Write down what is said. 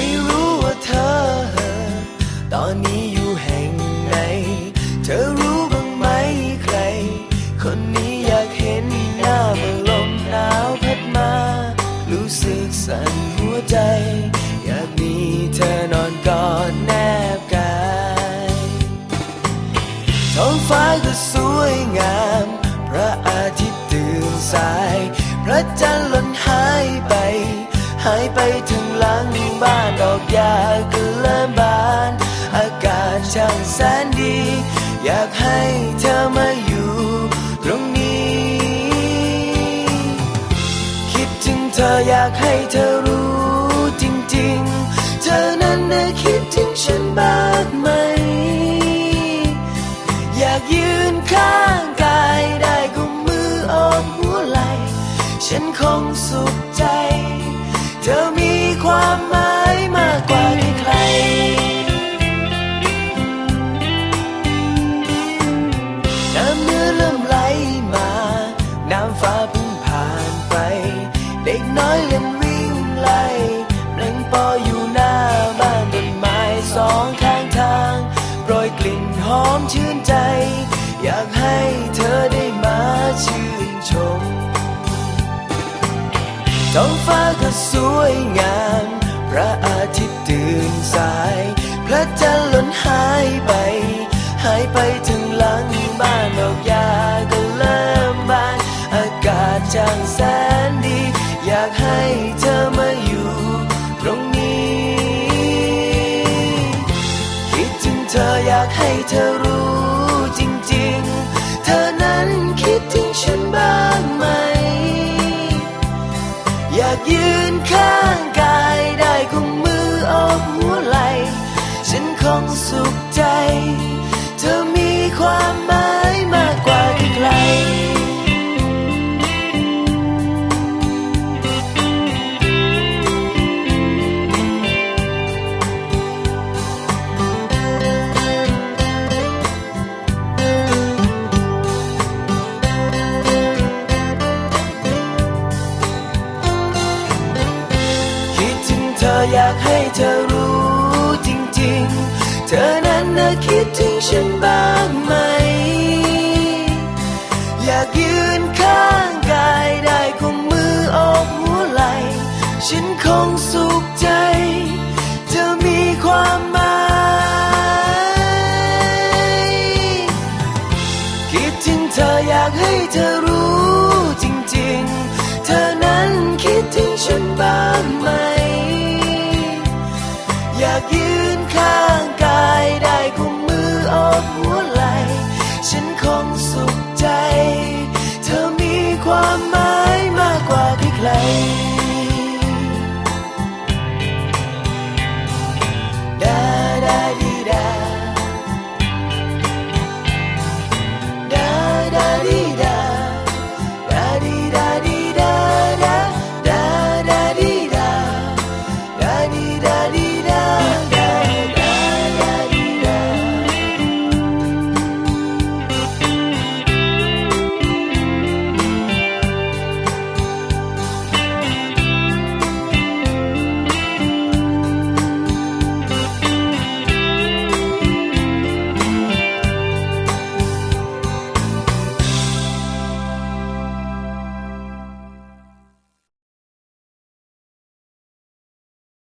ไม่รู้ว่าเธอ ตอนนี้อยู่แห่งไหน เธอรู้บ้างไหมใคร คนนี้อยากเห็นหน้าเมื่อลมหนาวพัดมา รู้สึกสั่นหัวใจ อยากมีเธอนอนกอดแนบกายท้องฟ้าก็สวยงาม พระอาทิตย์ตื่นสาย พระจันทร์หล่นหายไป หายไปถึงหลัง บ้านดอกยาก็เริ่มบาน อากาศช่างแสนดี อยากให้เธอมาอยู่ตรงนี้ คิดถึงเธออยากให้เธอรู้จริงๆ เธอนั้นน่ะคิดถึงฉันบ้างไหม อยากยืนข้างกายได้กุมมือโอบหัวไหล่ฉันคงสุขใจ เธอมีความหมายมากกว่าใครน้ำเนื้อเริ่มไหลมา น้ำฟ้าเพิ่งผ่านไป เด็กน้อยเล่นวิ่งไล่เปล่งปออยู่หน้าบ้านต้นไม้สองข้างทางโปรยกลิ่นหอมชื่นใจ อยากให้เธ ท้องฟ้าก็สวยงาม พระอาทิตย์ตื่นสาย พระจันทร์หล่นหายไป หายไปถึงหลังบ้านดอกยาก็เริ่มบาน อากาศช่างแสนดี อยากให้เธอมาอยู่ตรงนี้ คิดถึงเธออยากให้เธอรู้จริง ๆ งสุขใจ เธอมีความหมายมากกว่าใครคิดถึงเธออยากให้เธอ ฉันบ้างไหม อยากยืนข้างกายได้คงมืออกหัวไหล ฉันคงสุขใจ เธอมีความหมายคิดถึงเธออยากให้เธอ